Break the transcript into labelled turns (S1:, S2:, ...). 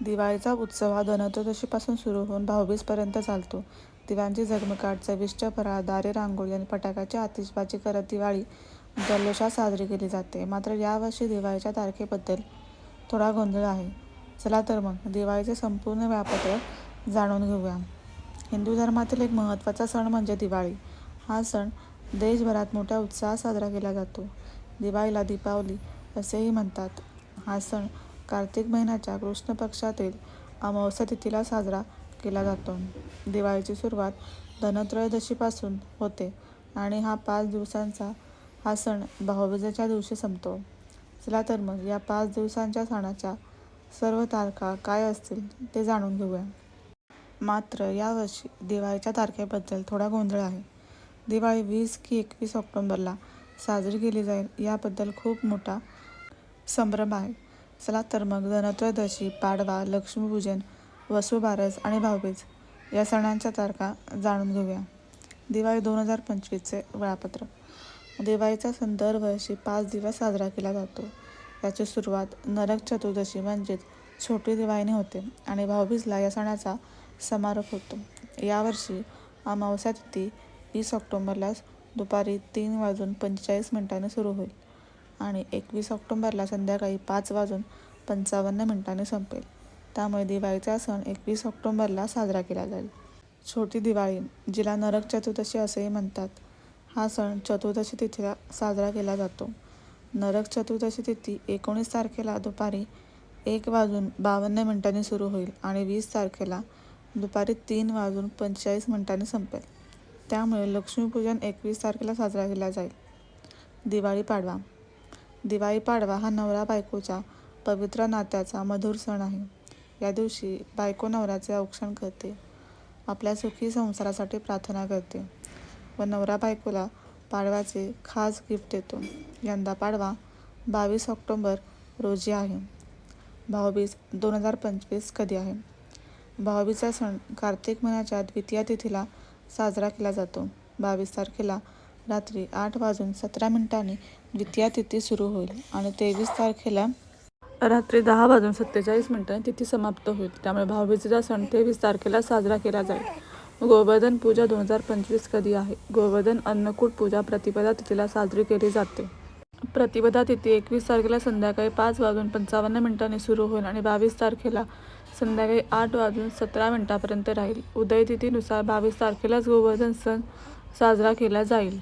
S1: दिवाळीचा उत्सव हा धनत्रयोदशीपासून सुरू होऊन भाऊबीजपर्यंत चालतो. दिव्यांची झगमगाट, चविष्ट फराळ, दारे रांगोळी आणि फटाक्याची आतिषबाजी करत दिवाळी जल्लोषात साजरी केली जाते. मात्र यावर्षी दिवाळीच्या तारखेबद्दल थोडा गोंधळ आहे. चला तर मग दिवाळीचे संपूर्ण वेळापत्रक जाणून घेऊया. हिंदू धर्मातील एक महत्त्वाचा सण म्हणजे दिवाळी. हा सण देशभरात मोठ्या उत्साहात साजरा केला जातो. दिवाळीला दीपावली असेही म्हणतात. हा सण कार्तिक महिन्याच्या कृष्ण पक्षातील अमावस्या तिथीला साजरा केला जातो. दिवाळीची सुरुवात धनत्रयोदशीपासून होते आणि हा पाच दिवसांचा हा सण भाऊबीजेच्या दिवशी संपतो. चला तर मग या पाच दिवसांच्या सणाच्या सर्व तारखा काय असतील ते जाणून घेऊया. मात्र यावर्षी दिवाळीच्या तारखेबद्दल थोडा गोंधळ आहे. दिवाळी वीस की एकवीस ऑक्टोंबरला साजरी केली जाईल याबद्दल खूप मोठा संभ्रम आहे. चला तर मग धनत्रयोदशी, पाडवा, लक्ष्मीपूजन, वसुबारस आणि भाऊबीज या सणांच्या तारखा जाणून घेऊया. दिवाळी दोन हजार पंचवीसचे वेळापत्रक. दिवाळीचा सण दरवर्षी पाच दिवस साजरा केला जातो. याची सुरुवात नरक चतुर्दशी म्हणजेच छोटी दिवाळीने होते आणि भाऊबीजला या सणाचा समारोप होतो. यावर्षी अमावस्या तिथी वीस ऑक्टोबरला दुपारी तीन वाजून पंचेचाळीस मिनिटांनी सुरू होईल आणि एकवीस ऑक्टोंबरला संध्याकाळी पाच वाजून पंचावन्न मिनिटांनी संपेल. त्यामुळे दिवाळीचा सण एकवीस ऑक्टोंबरला साजरा केला जाईल. छोटी दिवाळी, जिला नरक चतुर्दशी असेही म्हणतात, हा सण चतुर्दशी तिथीला साजरा केला जातो. नरक चतुर्दशी तिथी एकोणीस तारखेला दुपारी एक वाजून बावन्न मिनिटांनी सुरू होईल आणि वीस तारखेला दुपारी तीन वाजून पंचेचाळीस मिनिटांनी संपेल. त्यामुळे लक्ष्मीपूजन एकवीस तारखेला साजरा केला जाईल. दिवाळी पाडवा. दिवाळी पाडवा हा नवरा-बायकोच्या पवित्र नात्याचा मधुर सण आहे. या दिवशी बायको नवऱ्याचे औक्षण करते, आपल्या सुखी संसारासाठी प्रार्थना करते व नवरा बायकोला पाडव्याचे खास गिफ्ट देतो. यंदा पाडवा बावीस ऑक्टोंबर रोजी आहे. भाऊबीज दोन हजार पंचवीस कधी आहे? भाऊबीजचा सण कार्तिक महिन्याच्या द्वितीय तिथीला साजरा केला जातो. बावीस तारखेला रात्री आठ वाजून सतरा मिनिटांनी द्वितीया तिथी सुरू होईल आणि तेवीस तारखेला रात्री दहा वाजून सत्तेचाळीस मिनिटांनी तिथी समाप्त होईल. त्यामुळे भाऊबीजेचा सण तेवीस तारखेला साजरा केला जाईल. गोवर्धन पूजा दोन हजार पंचवीस कधी आहे? गोवर्धन अन्नकूट पूजा प्रतिपदा तिथीला साजरी केली जाते. प्रतिपदा तिथी एकवीस तारखेला संध्याकाळी पाच वाजून पंचावन्न मिनिटांनी सुरू होईल आणि बावीस तारखेला संध्याकाळी आठ वाजून सतरा मिनिटांपर्यंत राहील. उदय तिथीनुसार बावीस तारखेलाच गोवर्धन सण साजरा केला जाईल.